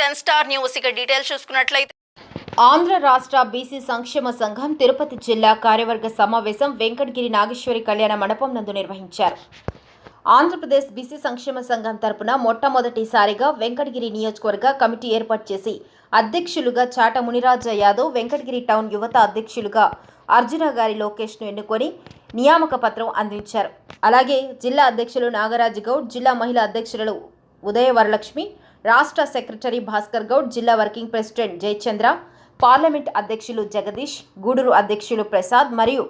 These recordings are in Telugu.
Ten star news. ఇక డీటెయిల్స్ చూసుకున్నట్లయితే ఆంధ్ర రాష్ట్ర బీసీ సంక్షేమ సంఘం తిరుపతి జిల్లా కార్యవర్గ సమావేశం వెంకటగిరి నాగేశ్వరి కళ్యాణ మండపం నందు నిర్వహించారు. ఆంధ్రప్రదేశ్ బీసీ సంక్షేమ సంఘం తరపున మొట్టమొదటిసారిగా వెంకటగిరి నియోజకవర్గ కమిటీ ఏర్పాటు చేసి అధ్యక్షులుగా చాట మునిరాజ యాదవ్ వెంకటగిరి టౌన్ యువత అధ్యక్షులుగా అర్జున గారి లోకేష్ను ఎన్నుకొని నియామక పత్రం అందించారు. అలాగే జిల్లా అధ్యక్షులు నాగరాజు గౌడ్ జిల్లా మహిళా అధ్యక్షులు ఉదయ వరలక్ష్మి రాష్ట్ర సెక్రటరీ భాస్కర్ గౌడ్ జిల్లా వర్కింగ్ ప్రెసిడెంట్ జయచంద్ర పార్లమెంట్ అధ్యక్షులు జగదీష్ గూడూరు అధ్యక్షులు ప్రసాద్ మరియు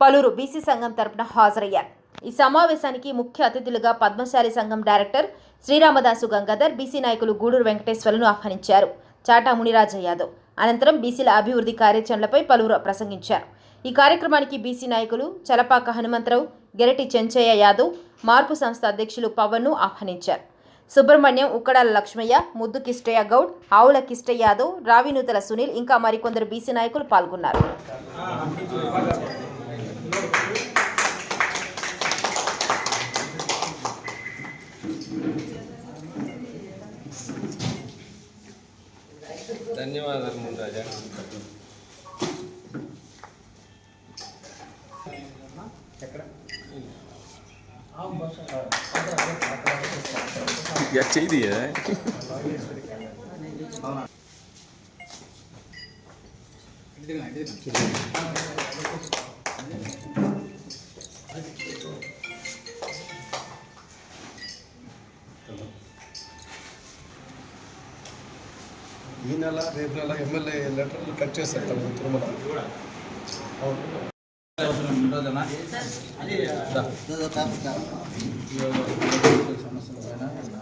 పలువురు బీసీ సంఘం తరపున హాజరయ్యారు. ఈ సమావేశానికి ముఖ్య అతిథులుగా పద్మశాలి సంఘం డైరెక్టర్ శ్రీరామదాసు గంగాధర్ బీసీ నాయకులు గూడూరు వెంకటేశ్వర్లను ఆహ్వానించారు. చాటా మునిరాజ యాదవ్. అనంతరం బీసీల అభివృద్ధి కార్యాచరణలపై పలువురు ప్రసంగించారు. ఈ కార్యక్రమానికి బీసీ నాయకులు చలపాక హనుమంతరావు గెరటి చెంచయ్య యాదవ్ మార్పు సంస్థ అధ్యక్షులు పవన్ను ఆహ్వానించారు. సుబ్రహ్మణ్యం ఉక్కడాల లక్ష్మయ్య ముద్దు కిష్టయ్య గౌడ్ ఆవుల కిష్టయ్య యాదవ్ రావినూతల సునీల్ ఇంకా మరికొందరు బీసీ నాయకులు పాల్గొన్నారు ధన్యవాదాలు யா செய்திய ఈ నెల రేపు నెల ఎమ్మెల్యే లెటర్లు కట్ చేస్తారు తమ్ముడు తిరుమల సమస్యల పైన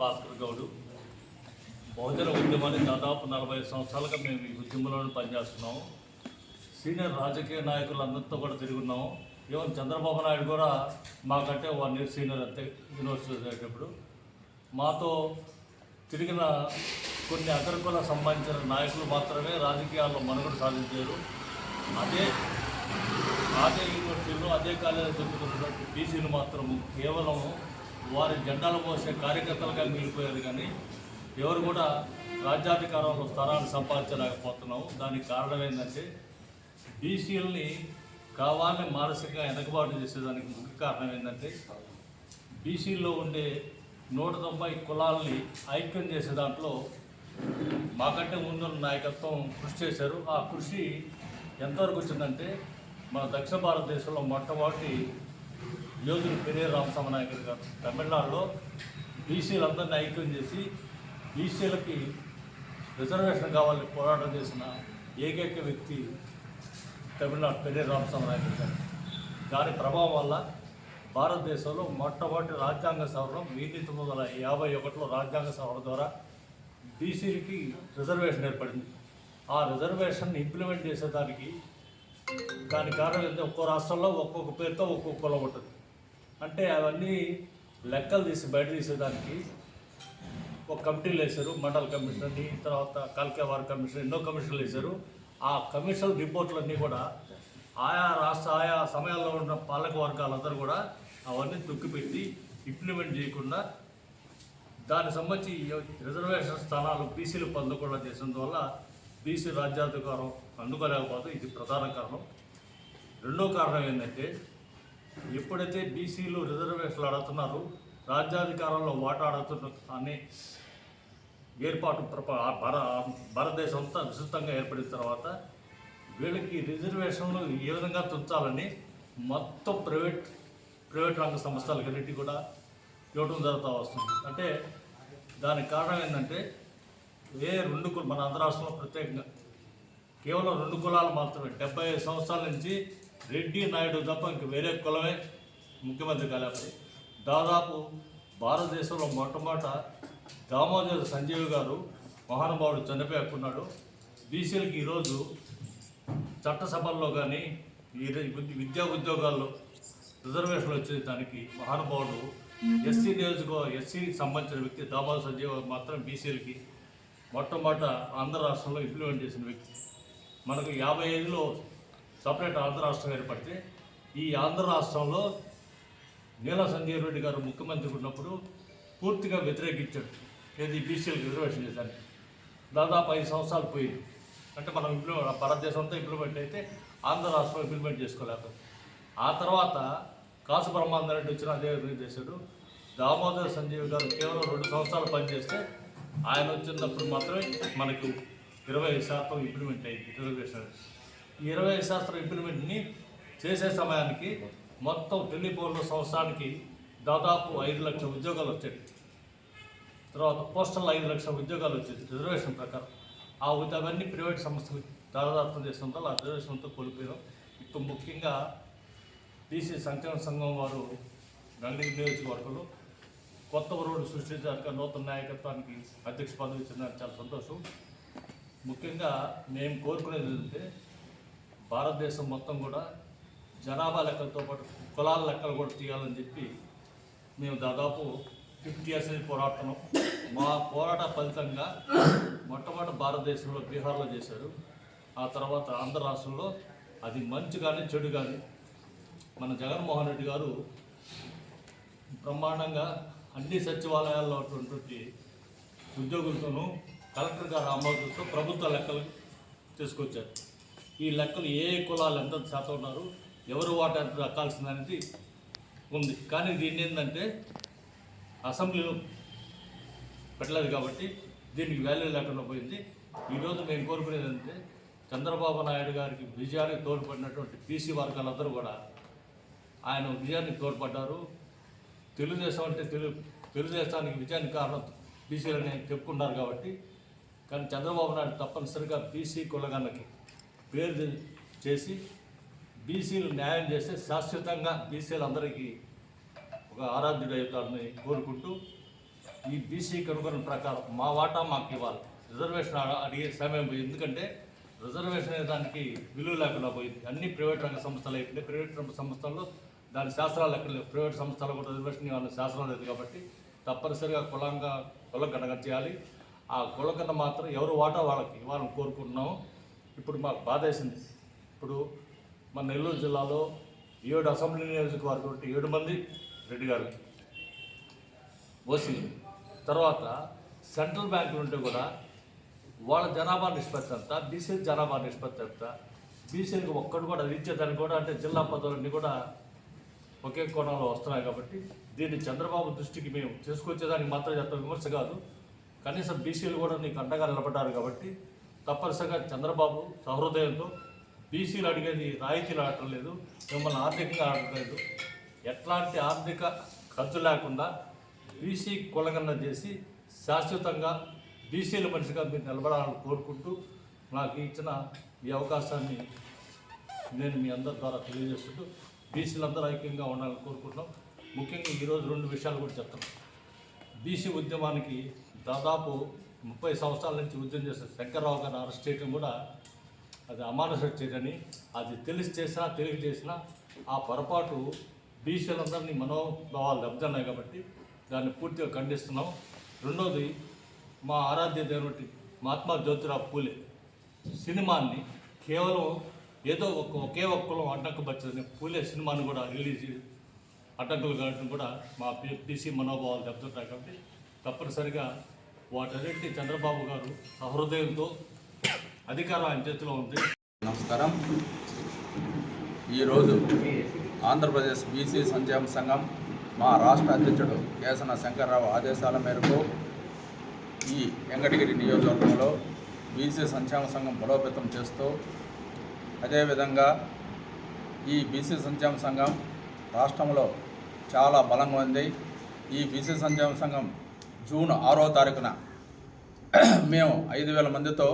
భాస్కర్ గౌడు. బహుజన ఉద్యమాన్ని దాదాపు నలభై సంవత్సరాలుగా మేము ఈ ఉద్యమంలోనే పనిచేస్తున్నాము. సీనియర్ రాజకీయ నాయకులందరితో కూడా తిరుగున్నాము ఈవెన్ చంద్రబాబు నాయుడు కూడా మాకంటే వన్ ఇయర్ సీనియర్ అంతే యూనివర్సిటీ చదివేటప్పుడు మాతో తిరిగిన కొన్ని అగ్రకుల సంబంధించిన నాయకులు మాత్రమే రాజకీయాల్లో మనుగడ సాధించారు. అదే అదే యూనివర్సిటీలో అదే కాలేజీలో చదువుతున్నటువంటి బీసీలు మాత్రము కేవలం వారి జెండాలు పోసే కార్యకర్తలుగా మిగిలిపోయారు కానీ ఎవరు కూడా రాజ్యాధికారంలో స్థలాన్ని సంపాదించలేకపోతున్నాము దానికి కారణం ఏంటంటే బీసీలని కావాలని మానసికంగా వెనకబాటు చేసేదానికి ముఖ్య కారణం ఏంటంటే బీసీల్లో ఉండే నూట తొంభై కులాలని ఐక్యం చేసే దాంట్లో మాకంటే ముందున్న నాయకత్వం కృషి చేశారు. ఆ కృషి ఎంతవరకు వచ్చిందంటే మన దక్షిణ భారతదేశంలో మొట్టమొదటి యోధులు పెరియర్ రామస్వామి నాయకులు గారు తమిళనాడులో బీసీలందరినీ ఐక్యం చేసి బీసీలకి రిజర్వేషన్ కావాలని పోరాటం చేసిన ఏకైక వ్యక్తి తమిళనాడు పెరియర్ రామస్వామి నాయకులు గారు. దాని ప్రభావం వల్ల భారతదేశంలో మొట్టమొదటి రాజ్యాంగ సవరణ వెయ్యి తొమ్మిది వందల యాభై ఒకటిలో రాజ్యాంగ సవరణ ద్వారా బీసీలకి రిజర్వేషన్ ఏర్పడింది. ఆ రిజర్వేషన్ ఇంప్లిమెంట్ చేసేదానికి దాని కారణం ఏంటంటే ఒక్కో రాష్ట్రంలో ఒక్కొక్క పేరుతో ఒక్కొక్క కులం ఉంటుంది. అంటే అవన్నీ లెక్కలు తీసి బయట తీసేదానికి ఒక కమిటీలు వేశారు మండల కమిషన్ తర్వాత తర్వాత కల్కేవార్ కమిషన్ ఎన్నో కమిషన్లు వేశారు. ఆ కమిషన్ రిపోర్ట్లన్నీ కూడా ఆయా రాష్ట్ర ఆయా సమయాల్లో ఉన్న పాలక వర్గాలందరూ కూడా అవన్నీ తొక్కిపెట్టి ఇంప్లిమెంట్ చేయకుండా దానికి సంబంధించి రిజర్వేషన్ స్థానాలు బీసీలు పొందకుండా చేసినందువల్ల బీసీ రాజ్యాధికారం అందుకోలేకపోతే ఇది ప్రధాన కారణం. రెండో కారణం ఏంటంటే ఎప్పుడైతే బీసీలు రిజర్వేషన్లు అడుగుతున్నారు రాజ్యాధికారంలో వాటా అడుగుతున్న అనే ఏర్పాటు ప్రప- ఆ భార భారతదేశం అంతా విస్తృతంగా ఏర్పడిన తర్వాత వీళ్ళకి రిజర్వేషన్లు ఏ విధంగా తుంచాలని మొత్తం ప్రైవేట్ ప్రైవేట్ రంగ సంస్థలకన్నిటి కూడా ఇవ్వడం జరుగుతూ వస్తుంది. అంటే దానికి కారణం ఏంటంటే ఏ రెండు కుల మన ఆంధ్ర రాష్ట్రంలో ప్రత్యేకంగా కేవలం రెండు కులాలు మాత్రమే డెబ్బై సంవత్సరాల నుంచి రెడ్డి నాయుడు తప్ప ఇంక వేరే కులమే ముఖ్యమంత్రి కాలేపడి దాదాపు భారతదేశంలో మొట్టమొదట దామోదర్ సంజీవ్ గారు మహానుభావుడు చనిపోయాకున్నాడు బీసీలకి ఈరోజు చట్టసభల్లో కానీ ఈ విద్యా ఉద్యోగాల్లో రిజర్వేషన్లు వచ్చే దానికి మహానుభావుడు. ఎస్సీ నియోజకవర్గ ఎస్సీకి సంబంధించిన వ్యక్తి దామోదర్ సంజీవ్ గారు మాత్రం బీసీలకి మొట్టమొదట ఆంధ్ర రాష్ట్రంలో ఇంప్లిమెంట్ చేసిన వ్యక్తి. మనకు యాభై ఐదులో సపరేట్ ఆంధ్ర రాష్ట్రం ఏర్పడితే ఈ ఆంధ్ర రాష్ట్రంలో నీల సంజీవ్ రెడ్డి గారు ముఖ్యమంత్రి ఉన్నప్పుడు పూర్తిగా వ్యతిరేకించాడు. ఏది బీసీలకు రిజర్వేషన్ చేశాను దాదాపు ఐదు సంవత్సరాలు పోయింది. అంటే మనం ఇంప్లిమెంట్ భారతదేశం అంతా ఇంప్లిమెంట్ అయితే ఆంధ్ర రాష్ట్రం ఇంప్లిమెంట్ చేసుకోలేకపోతే. ఆ తర్వాత కాసు బ్రహ్మాందరెడ్డి వచ్చిన అదే విధంగా చేశాడు. దామోదర్ సంజీవ్ గారు కేవలం రెండు సంవత్సరాలు పనిచేస్తే ఆయన వచ్చినప్పుడు మాత్రమే మనకు ఇరవై శాతం ఇంప్లిమెంట్ అయింది. రిజర్వేషన్ ఇరవై శాస్త్ర ఇంప్లిమెంట్ని చేసే సమయానికి మొత్తం టెలిఫోన్లో సంవత్సరానికి దాదాపు ఐదు లక్షల ఉద్యోగాలు వచ్చాయి. తర్వాత పోస్టల్ ఐదు లక్షల ఉద్యోగాలు వచ్చేది రిజర్వేషన్ ప్రకారం. ఆ ఉద్య- అవన్నీ ప్రైవేట్ సంస్థలు దాదాపు చేసిన వల్ల ఆ రిజర్వేషన్తో కోల్పోయాం ఇప్పుడు ముఖ్యంగా బీసీ సంక్షేమ సంఘం వారు గంగగిరి నియోజకవర్గంలో కొత్త రోడ్డు సృష్టించడానికి నూతన నాయకత్వానికి అధ్యక్ష పదవి ఇచ్చిన చాలా సంతోషం. ముఖ్యంగా మేము కోరుకునేది ఏంటంటే భారతదేశం మొత్తం కూడా జనాభా లెక్కలతో పాటు కులాల లెక్కలు కూడా తీయాలని చెప్పి మేము దాదాపు ఫిఫ్టీ ఇయర్స్ నుంచి పోరాడుతున్నాం. మా పోరాట ఫలితంగా మొట్టమొదటి భారతదేశంలో బీహార్లో చేశారు. ఆ తర్వాత ఆంధ్ర రాష్ట్రంలో అది మంచి కానీ చెడు కానీ మన జగన్మోహన్ రెడ్డి గారు బ్రహ్మాండంగా అన్ని సచివాలయాల్లో ఉన్నటువంటి ఉద్యోగులతోనూ కలెక్టర్ గారు ఆమోదంతో ప్రభుత్వ లెక్కలు తీసుకొచ్చారు. ఈ లెక్కలు ఏ కులాలు ఎంత శాతం ఉన్నారు ఎవరు వాటి ఎంత దక్కాల్సిందనేది ఉంది. కానీ దీన్ని ఏంటంటే అసెంబ్లీలో పెట్టలేదు కాబట్టి దీనికి వాల్యూ లేకుండా పోయింది. ఈరోజు మేము కోరుకునేది అంటే చంద్రబాబు నాయుడు గారికి విజయానికి తోడ్పడినటువంటి బీసీ వర్గాలందరూ కూడా ఆయన విజయానికి తోడ్పడ్డారు. తెలుగుదేశం అంటే తెలుగు తెలుగుదేశానికి విజయానికి కారణం బీసీలని చెప్పుకున్నారు కాబట్టి. కానీ చంద్రబాబు నాయుడు తప్పనిసరిగా బీసీ కులగన్నకి పేరు చేసి బీసీలు న్యాయం చేస్తే శాశ్వతంగా బీసీలందరికీ ఒక ఆరాధ్యుడు అవుతాడని కోరుకుంటూ ఈ బీసీ కనుగొన ప్రకారం మా వాటా మాకు ఇవ్వాలి. రిజర్వేషన్ అడిగే సమయం పోయింది. ఎందుకంటే రిజర్వేషన్ అనే దానికి విలువ లేకుండా పోయింది. అన్ని ప్రైవేట్ రంగ సంస్థలు అయిపోయినాయి. ప్రైవేట్ రంగ సంస్థల్లో దాని శాస్త్రాలు ఎక్కడ లేవు. ప్రైవేట్ సంస్థలు కూడా రిజర్వేషన్ ఇవ్వాలని శాస్త్రం లేదు కాబట్టి తప్పనిసరిగా కులంగా కులగణన చేయాలి. ఆ కులగణ మాత్రం ఎవరు వాటా వాళ్ళకి ఇవ్వాలని కోరుకుంటున్నాము. ఇప్పుడు మాకు బాధ వేసింది. ఇప్పుడు మన నెల్లూరు జిల్లాలో ఏడు అసెంబ్లీ నియోజకవర్గం ఉంటే ఏడు మంది రెడ్డి గారు ఓసీ తర్వాత సెంట్రల్ బ్యాంకులు ఉంటే కూడా వాళ్ళ జనాభా నిష్పత్తి ఎంత బీసీ జనాభా నిష్పత్తి ఎంత బీసీలకు ఒక్కడు కూడా ఇచ్చేదానికి కూడా అంటే జిల్లా పదవులన్నీ కూడా ఒకే కోణంలో వస్తున్నాయి కాబట్టి దీన్ని చంద్రబాబు దృష్టికి మేము తీసుకొచ్చేదానికి మాత్రం చెప్తాం విమర్శ కాదు. కనీసం బీసీలు కూడా నీకు అండగా నిలబడ్డారు కాబట్టి తప్పనిసరిగా చంద్రబాబు సహృదయంతో బీసీలు అడిగేది రాయితీలు ఆడటం లేదు మిమ్మల్ని ఆర్థికంగా ఆడటం లేదు. ఎట్లాంటి ఆర్థిక ఖర్చు లేకుండా బీసీ కులగన్న చేసి శాశ్వతంగా బీసీల మనిషిగా మీరు నిలబడాలని కోరుకుంటూ నాకు ఇచ్చిన ఈ అవకాశాన్ని నేను మీ అందరి ద్వారా తెలియజేస్తుంటూ బీసీలందరూ ఐక్యంగా ఉండాలని కోరుకుంటున్నాం. ముఖ్యంగా ఈరోజు రెండు విషయాలు కూడా చెప్తాను బీసీ ఉద్యమానికి దాదాపు ముప్పై సంవత్సరాల నుంచి ఉద్యమం చేసిన శంకర్రావు గారిని అరెస్ట్ చేయడం కూడా అది అమానుష చర్యని అది తెలిసి చేసినా తెలియక చేసినా ఆ పొరపాటు బీసీలందరినీ మనోభావాలు దెబ్బతిన్నాయి కాబట్టి దాన్ని పూర్తిగా ఖండిస్తున్నాం. రెండోది మా ఆరాధ్య దేవుడి మహాత్మా జ్యోతిరావు పూలే సినిమాని కేవలం ఏదో ఒక ఒకే ఒక్కరు అడ్డంకపరిచిన పూలే సినిమాని కూడా రిలీజ్ అడ్డంకులు కావడం కూడా మా పిసి మనోభావాలు దెబ్బతింటాయి కాబట్టి తప్పనిసరిగా వాటన్నింటినీ చంద్రబాబు గారు సహృదయంతో అధికారం ఆయన చేతిలో ఉంది. నమస్కారం. ఈరోజు ఆంధ్రప్రదేశ్ బీసీ సంక్షేమ సంఘం మా రాష్ట్ర అధ్యక్షుడు కేసన శంకర్రావు ఆదేశాల మేరకు ఈ వెంకటగిరి నియోజకవర్గంలో బీసీ సంక్షేమ సంఘం బలోపేతం చేస్తూ అదేవిధంగా ఈ బీసీ సంక్షేమ సంఘం రాష్ట్రంలో చాలా బలంగా ఉంది. ఈ బీసీ సంక్షేమ సంఘం జూన్ ఆరో తారీఖున మేము ఐదు వేల మందితో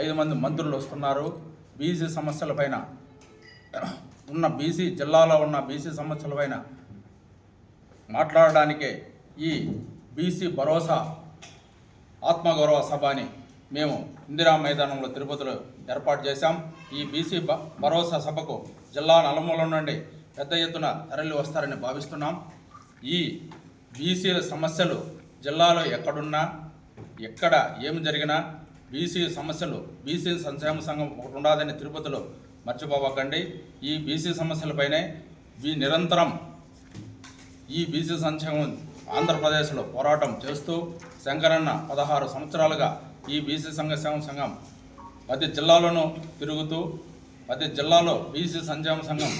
ఐదు మంది మంత్రులు వస్తున్నారు. బీసీ సమస్యలపైన ఉన్న బీసీ జిల్లాలో ఉన్న బీసీ సమస్యలపైన మాట్లాడడానికే ఈ బీసీ భరోసా ఆత్మగౌరవ సభ అని మేము ఇందిరా మైదానంలో తిరుపతిలో ఏర్పాటు చేశాం. ఈ బీసీ భరోసా సభకు జిల్లా నలుమూల నుండి పెద్ద ఎత్తున తరలి వస్తారని భావిస్తున్నాం. ఈ బీసీల సమస్యలు జిల్లాలో ఎక్కడున్నా ఎక్కడ ఏమి జరిగినా బీసీ సమస్యలు బీసీ సంక్షేమ సంఘం ఒకటి ఉండదని తిరుపతిలో మర్చిపోవకండి. ఈ బీసీ సమస్యలపైనే ఈ నిరంతరం ఈ బీసీ సంక్షేమం ఆంధ్రప్రదేశ్లో పోరాటం చేస్తూ శంకరన్న పదహారు సంవత్సరాలుగా ఈ బీసీ సంక్షేమ సంఘం ప్రతి జిల్లాలోనూ తిరుగుతూ ప్రతి జిల్లాలో బీసీ సంక్షేమ సంఘం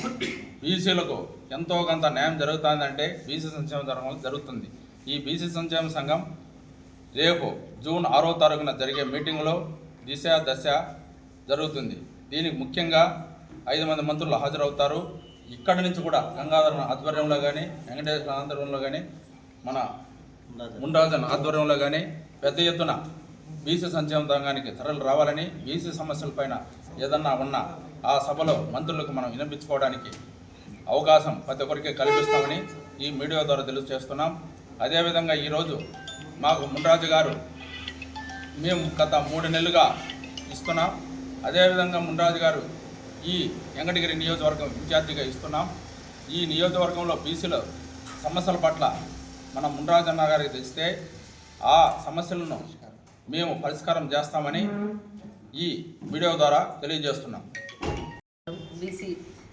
బీసీలకు ఎంతో కొంత న్యాయం జరుగుతుందంటే బీసీ సంక్షేమ సంఘం జరుగుతుంది. ఈ బీసీ సంక్షేమ సంఘం రేపు జూన్ ఆరో తారీఖున జరిగే మీటింగ్లో దిశ దశ జరుగుతుంది. దీనికి ముఖ్యంగా ఐదు మంది మంత్రులు హాజరవుతారు. ఇక్కడి నుంచి కూడా గంగాధర ఆధ్వర్యంలో కానీ వెంకటేశ్వర ఆధ్వర్యంలో కానీ మన ముండాజన్ ఆధ్వర్యంలో కానీ పెద్ద ఎత్తున బీసీ సంక్షేమ సంఘానికి తరలి రావాలని బీసీ సమస్యలపైన ఏదన్నా ఉన్నా ఆ సభలో మంత్రులకు మనం వినిపించుకోవడానికి అవకాశం ప్రతి ఒక్కరికి కల్పిస్తామని ఈ మీడియా ద్వారా తెలియజేస్తున్నాం. అదేవిధంగా ఈరోజు మాకు మున్రాజు గారు మేము గత మూడు నెలలుగా ఇస్తున్నాం. అదేవిధంగా మున్రాజు గారు ఈ వెంకటగిరి నియోజకవర్గం విద్యార్థిగా ఇస్తున్నాం. ఈ నియోజకవర్గంలో బీసీల సమస్యల పట్ల మన మున్రాజు అన్న గారికి తెస్తే ఆ సమస్యలను మేము పరిష్కారం చేస్తామని ఈ వీడియో ద్వారా తెలియజేస్తున్నాం. బీసీ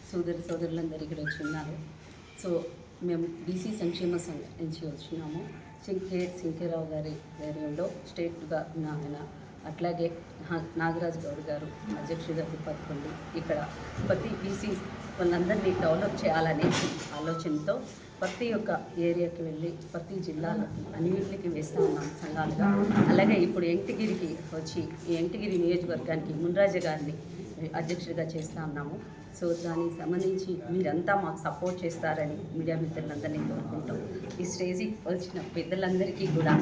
సోదరి సోదరులందరూ ఇక్కడ వచ్చి ఉన్నారు. సో మేము బీసీ సంక్షేమ సంఘం నుంచి వచ్చినాము. సింకే సింకేరావు గారి ధైర్యంలో స్టేట్గా ఉన్న ఆయన అట్లాగే నాగరాజు గౌడ్ గారు అధ్యక్షుడిగా పట్టుకుంది ఇక్కడ ప్రతి బీసీ వాళ్ళందరినీ డెవలప్ చేయాలనేసి ఆలోచనతో ప్రతి ఒక్క ఏరియాకి వెళ్ళి ప్రతి జిల్లాలో అన్నింటికి వేస్తూ ఉన్నాం సంఘాలుగా. అలాగే ఇప్పుడు ఎంటిగిరికి వచ్చి ఈ ఎంటిగిరి నియోజకవర్గానికి మున్రాజ గారిని అధ్యక్షుడిగా చేస్తూ ఉన్నాము. సో దానికి సంబంధించి మీరంతా మాకు సపోర్ట్ చేస్తారని మీడియా మిత్రులందరినీ కోరుకుంటాం. ఈ స్టేజికి వచ్చిన పెద్దలందరికీ కూడా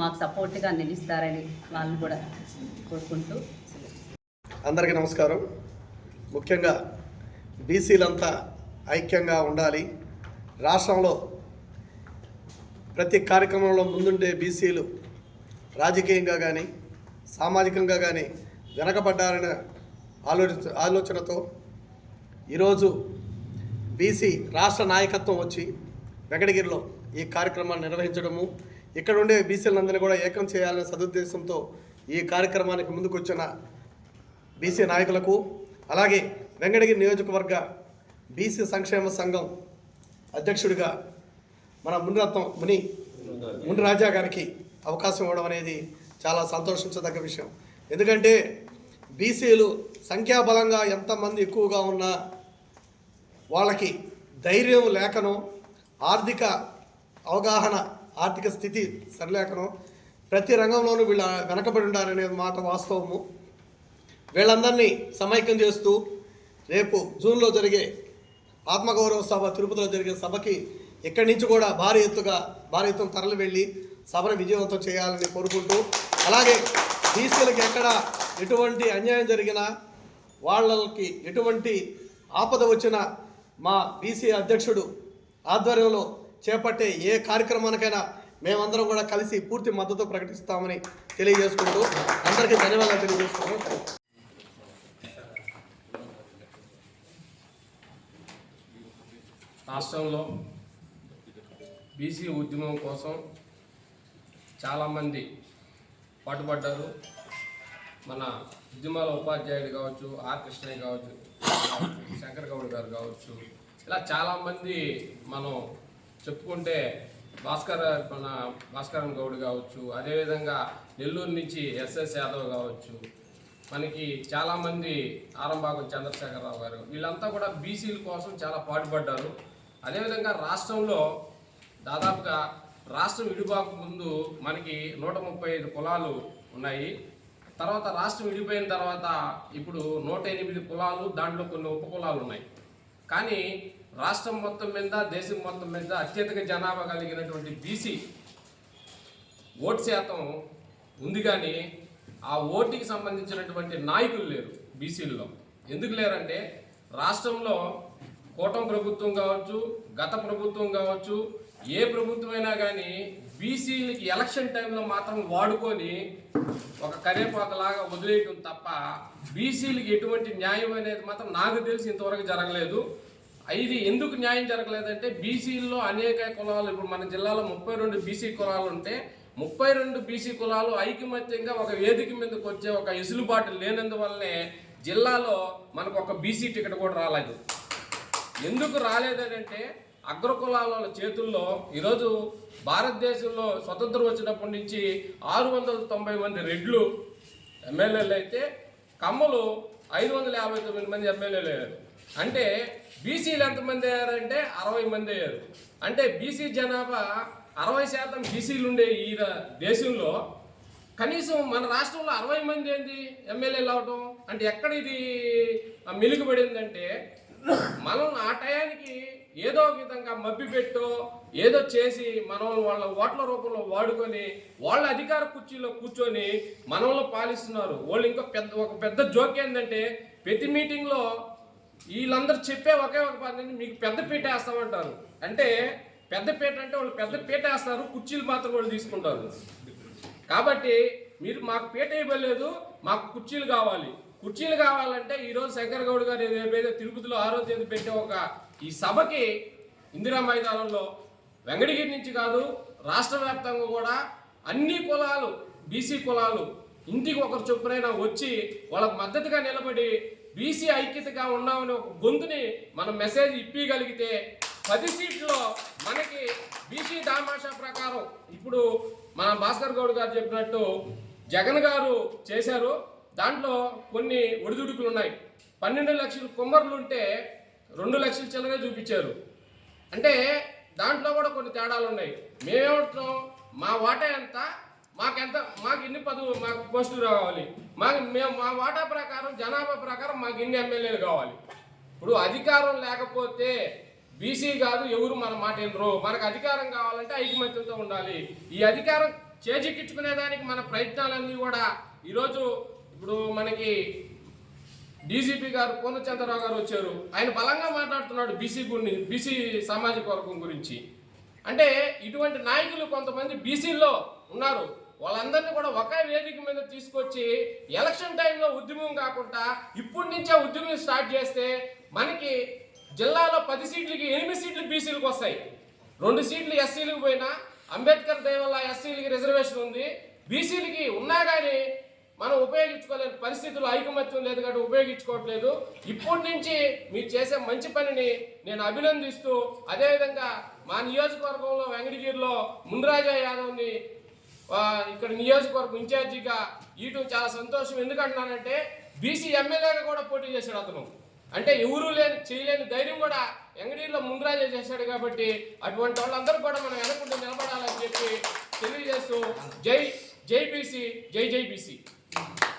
మాకు సపోర్ట్గా నిలుస్తారని వాళ్ళు కూడా కోరుకుంటూ అందరికీ నమస్కారం. ముఖ్యంగా బీసీలంతా ఐక్యంగా ఉండాలి. రాష్ట్రంలో ప్రతి కార్యక్రమంలో ముందుండే బీసీలు రాజకీయంగా కానీ సామాజికంగా కానీ వెనకబడ్డారనే ఆలోచన ఆలోచనతో ఈరోజు బీసీ రాష్ట్ర నాయకత్వం వచ్చి వెంకటగిరిలో ఈ కార్యక్రమాన్ని నిర్వహించడము ఇక్కడ ఉండే బీసీలందరినీ కూడా ఏకం చేయాలనే సదుద్దేశంతో ఈ కార్యక్రమానికి ముందుకొచ్చిన బీసీ నాయకులకు అలాగే వెంకటగిరి నియోజకవర్గ బీసీ సంక్షేమ సంఘం అధ్యక్షుడిగా మన మునిరత్నం ముని ముని రాజా గారికి అవకాశం ఇవ్వడం అనేది చాలా సంతోషించదగ్గ విషయం. ఎందుకంటే బీసీలు సంఖ్యాబలంగా ఎంతమంది ఎక్కువగా ఉన్నా వాళ్ళకి ధైర్యం లేకనో ఆర్థిక అవగాహన ఆర్థిక స్థితి సరిలేకనో ప్రతి రంగంలోనూ వీళ్ళ వెనకబడి ఉండాలనే మాట వాస్తవము. వీళ్ళందరినీ సమైక్యం చేస్తూ రేపు జూన్లో జరిగే ఆత్మగౌరవ సభ తిరుపతిలో జరిగే సభకి ఇక్కడి నుంచి కూడా భారీ ఎత్తుగా భారీ ఎత్తున తరలి వెళ్ళి సభను విజయవంతం చేయాలని కోరుకుంటూ అలాగే బీసీలకు ఎక్కడ ఎటువంటి అన్యాయం జరిగినా వాళ్ళకి ఎటువంటి ఆపద వచ్చినా మా బీసీ అధ్యక్షుడు ఆధ్వర్యంలో చేపట్టే ఏ కార్యక్రమానికైనా మేమందరం కూడా కలిసి పూర్తి మద్దతు ప్రకటిస్తామని తెలియజేసుకుంటూ అందరికీ ధన్యవాదాలు తెలియజేసుకుంటూ రాష్ట్రంలో బీసీ ఉద్యమం కోసం చాలామంది పాటుపడ్డారు. మన ఉద్యమాల ఉపాధ్యాయుడు కావచ్చు ఆర్ కృష్ణయ్య కావచ్చు శంకర్ గౌడ్ గారు కావచ్చు ఇలా చాలామంది మనం చెప్పుకుంటే భాస్కర్ మన భాస్కరన్ గౌడ్ కావచ్చు అదేవిధంగా నెల్లూరు నుంచి ఎస్ఎస్ యాదవ్ కావచ్చు మనకి చాలామంది ఆరంభాగం చంద్రశేఖరరావు గారు వీళ్ళంతా కూడా బీసీల కోసం చాలా పాటుపడ్డారు. అదేవిధంగా రాష్ట్రంలో దాదాపుగా రాష్ట్రం విడిపోక ముందు మనకి నూట ముప్పై ఐదు కులాలు ఉన్నాయి. తర్వాత రాష్ట్రం విడిపోయిన తర్వాత ఇప్పుడు నూట ఎనిమిది కులాలు దాంట్లో కొన్ని ఉపకులాలు ఉన్నాయి. కానీ రాష్ట్రం మొత్తం మీద దేశం మొత్తం మీద అత్యధిక జనాభా కలిగినటువంటి బీసీ ఓటు శాతం ఉంది కానీ ఆ ఓటుకి సంబంధించినటువంటి నాయకులు లేరు బీసీల్లో ఎందుకు లేరంటే రాష్ట్రంలో కూటమి ప్రభుత్వం కావచ్చు గత ప్రభుత్వం కావచ్చు ఏ ప్రభుత్వం అయినా కానీ బీసీలకి ఎలక్షన్ టైంలో మాత్రం వాడుకొని ఒక కరేపాకలాగా వదిలేయటం తప్ప బీసీలకి ఎటువంటి న్యాయం అనేది మాత్రం నాకు తెలిసి ఇంతవరకు జరగలేదు. ఇది ఎందుకు న్యాయం జరగలేదంటే బీసీల్లో అనేక కులాలు ఇప్పుడు మన జిల్లాలో ముప్పై రెండు బీసీ కులాలు ఉంటే ముప్పై రెండు బీసీ కులాలు ఐకమత్యంగా ఒక వేదిక మీదకి వచ్చే ఒక ఎసులుబాటు లేనందువల్లనే జిల్లాలో మనకు ఒక బీసీ టికెట్ కూడా రాలేదు. ఎందుకు రాలేదనంటే అగ్రకులాల చేతుల్లో ఈరోజు భారతదేశంలో స్వతంత్రం వచ్చినప్పటి నుంచి ఆరు వందల తొంభై మంది రెడ్లు ఎమ్మెల్యేలు అయితే కమ్మలు ఐదు వందల యాభై తొమ్మిది మంది ఎమ్మెల్యేలు అయ్యారు. అంటే బీసీలు ఎంతమంది అయ్యారంటే అరవై మంది అయ్యారు. అంటే బీసీ జనాభా అరవై శాతం బీసీలు ఉండే ఈ దేశంలో కనీసం మన రాష్ట్రంలో అరవై మంది ఏంది ఎమ్మెల్యేలు అవటం? అంటే ఎక్కడ ఇది ఆ, మెలుగుపడిందంటే మనం ఆ టయానికి ఏదో ఒక విధంగా మబ్బి పెట్టో ఏదో చేసి మనల్ని వాళ్ళ ఓట్ల రూపంలో వాడుకొని వాళ్ళ అధికార కుర్చీలో కూర్చొని మనల్ని పాలిస్తున్నారు. వాళ్ళు ఇంకా పెద్ద ఒక పెద్ద జోక్ ఏంటంటే ప్రతి మీటింగ్లో వీళ్ళందరూ చెప్పే ఒకే ఒక పని మీకు పెద్ద పీట వేస్తామంటారు. అంటే పెద్ద పీట అంటే వాళ్ళు పెద్ద పీట వేస్తారు కుర్చీలు మాత్రం వాళ్ళు తీసుకుంటారు. కాబట్టి మీరు మాకు పీట ఇవ్వలేదు మాకు కుర్చీలు కావాలి. కుర్చీలు కావాలంటే ఈరోజు శంకర్ గౌడ్ గారు ఏదైతే తిరుపతిలో ఆరో తేదీ పెట్టే ఒక ఈ సభకి ఇందిరా మైదానంలో వెంగడగిరి నుంచి కాదు రాష్ట్ర వ్యాప్తంగా కూడా అన్ని కులాలు బీసీ కులాలు ఇంటికి ఒకరు చొప్పునైనా వచ్చి వాళ్ళకు మద్దతుగా నిలబడి బీసీ ఐక్యతగా ఉన్నామని ఒక గొంతుని మనం మెసేజ్ ఇప్పగలిగితే పది సీట్లో మనకి బీసీ దామాషా ప్రకారం ఇప్పుడు మన భాస్కర్ గౌడ్ గారు చెప్పినట్టు జగన్ గారు చేశారు. దాంట్లో కొన్ని ఒడిదుడుకులు ఉన్నాయి. పన్నెండు లక్షల కుమ్మరులు ఉంటే రెండు లక్షల చిల్లరే చూపించారు. అంటే దాంట్లో కూడా కొన్ని తేడాలు ఉన్నాయి. మేమేమంటున్నాం? మా వాటా ఎంత? మాకెంత? మాకు ఇన్ని పదవు మాకు పోస్టులు కావాలి మాకు మేము మా వాటా ప్రకారం జనాభా ప్రకారం మాకు ఇన్ని ఎమ్మెల్యేలు కావాలి. ఇప్పుడు అధికారం లేకపోతే బీసీ కాదు ఎవరు మన మాట వినరు. మనకు అధికారం కావాలంటే ఐకమత్యంతో ఉండాలి. ఈ అధికారం చేజిక్కించుకునేదానికి మన ప్రయత్నాలన్నీ కూడా ఈరోజు ఇప్పుడు మనకి డీజీపీ గారు పూర్ణచంద్రరావు గారు వచ్చారు. ఆయన బలంగా మాట్లాడుతున్నాడు బీసీ గురిని బీసీ సామాజిక వర్గం గురించి. అంటే ఇటువంటి నాయకులు కొంతమంది బీసీల్లో ఉన్నారు. వాళ్ళందరినీ కూడా ఒకే వేదిక మీద తీసుకొచ్చి ఎలక్షన్ టైంలో ఉద్యమం కాకుండా ఇప్పటి నుంచే ఉద్యమం స్టార్ట్ చేస్తే మనకి జిల్లాలో పది సీట్లకి ఎనిమిది సీట్లు బీసీలకు వస్తాయి. రెండు సీట్లు ఎస్సీలకు పోయినా అంబేద్కర్ దయ వల్ల ఎస్సీలకి రిజర్వేషన్ ఉంది. బీసీలకి ఉన్నా కానీ మనం ఉపయోగించుకోలేని పరిస్థితులు ఐకమత్యం లేదు కాబట్టి ఉపయోగించుకోవట్లేదు. ఇప్పటి నుంచి మీరు చేసే మంచి పనిని నేను అభినందిస్తూ అదేవిధంగా మా నియోజకవర్గంలో వెంకటగిరిలో మున్రాజా యాదవ్ని ఇక్కడ నియోజకవర్గం ఇన్ఛార్జిగా ఇటు చాలా సంతోషం. ఎందుకంటున్నానంటే బీసీ ఎమ్మెల్యేగా కూడా పోటీ చేశాడు అతను. అంటే ఎవరూ లేని చేయలేని ధైర్యం కూడా వెంకటగిరిలో ముందురాజే చేశాడు కాబట్టి అటువంటి వాళ్ళందరూ కూడా మనం వెనకుండా నిలబడాలని చెప్పి తెలియజేస్తూ జై జై బీసీ జై జై బీసీ. Thank you.